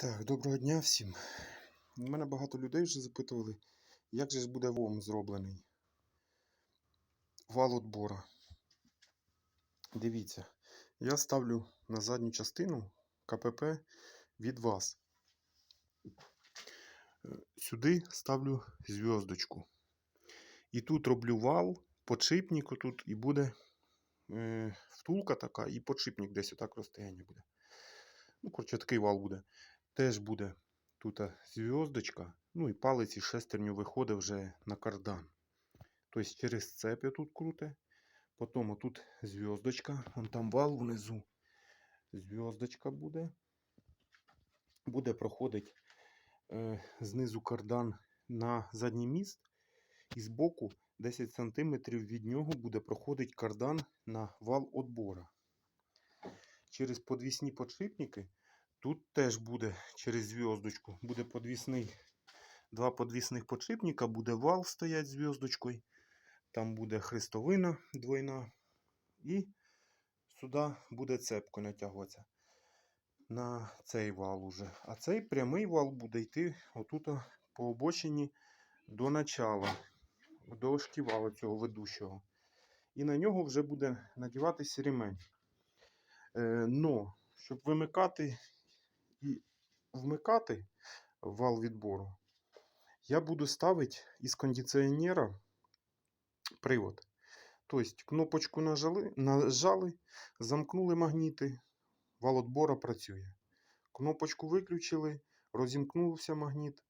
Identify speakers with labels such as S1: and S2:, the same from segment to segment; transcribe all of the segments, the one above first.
S1: Так, доброго дня всім. У мене багато людей вже запитували, як же ж буде ВОМ зроблений. Вал отбора. Дивіться, я ставлю на задню частину КПП від вас. Е, Сюди ставлю зв'язочку. І тут роблю вал, подшипник тут і буде е, втулка така, і подшипник десь отак розстояння буде. Ну, коротше, такий вал буде. Теж буде тут зв'язочка, ну і палець із шестерню виходить вже на кардан. Тобто через цепь тут круте. Потім отут зв'язочка, вон там вал внизу. Зв'язочка буде. Буде проходить е, знизу кардан на задній міст. І збоку 10 см від нього буде проходить кардан на вал отбора. Через подвісні подшипники Тут теж буде через зв'язочку. Буде подвісний, два подвісних подшипника, буде вал стоять з зв'язочкою. Там буде хрестовина двойна. І сюди буде цепка натягуватися на цей вал уже. А цей прямий вал буде йти отут по обочині до начала, до шківала цього ведущого. І на нього вже буде надіватися ремень. Е, но, щоб вимикати і вмикати вал відбору, я буду ставити із кондиціонера привод. Тобто кнопочку нажали, нажали, замкнули магніти, вал відбору працює. Кнопочку виключили, розімкнувся магніт.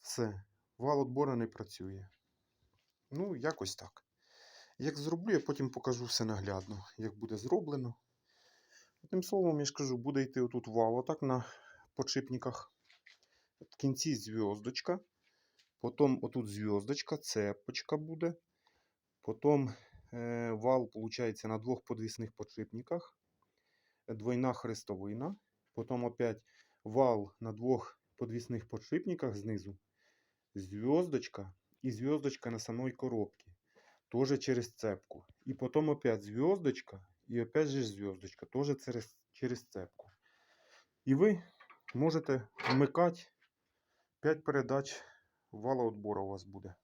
S1: Все, вал відбору не працює. Ну, якось так. Як зроблю, я потім покажу все наглядно, як буде зроблено. Тим словом, я ж кажу, буде йти отут вал, отак на подшипниках. В кінці зв'язочка. Потім отут зв'язочка, цепочка буде. Потім е, вал, виходить, на двох подвісних подшипниках. Двойна хрестовина. Потім опять вал на двох подвісних подшипниках знизу. Зв'язочка і зв'язочка на самой коробці. Тоже через цепку. І потім опять зв'язочка і опять же зв'язочка. Тоже через, через цепку. І ви можете вмикати 5 передач вала отбору у вас буде.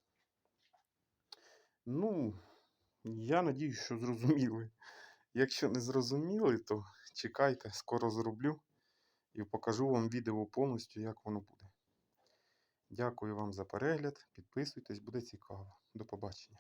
S1: Ну, я надіюсь, що зрозуміли. Якщо не зрозуміли, то чекайте, скоро зроблю і покажу вам відео повністю, як воно буде. Дякую вам за перегляд. Підписуйтесь, буде цікаво. До побачення.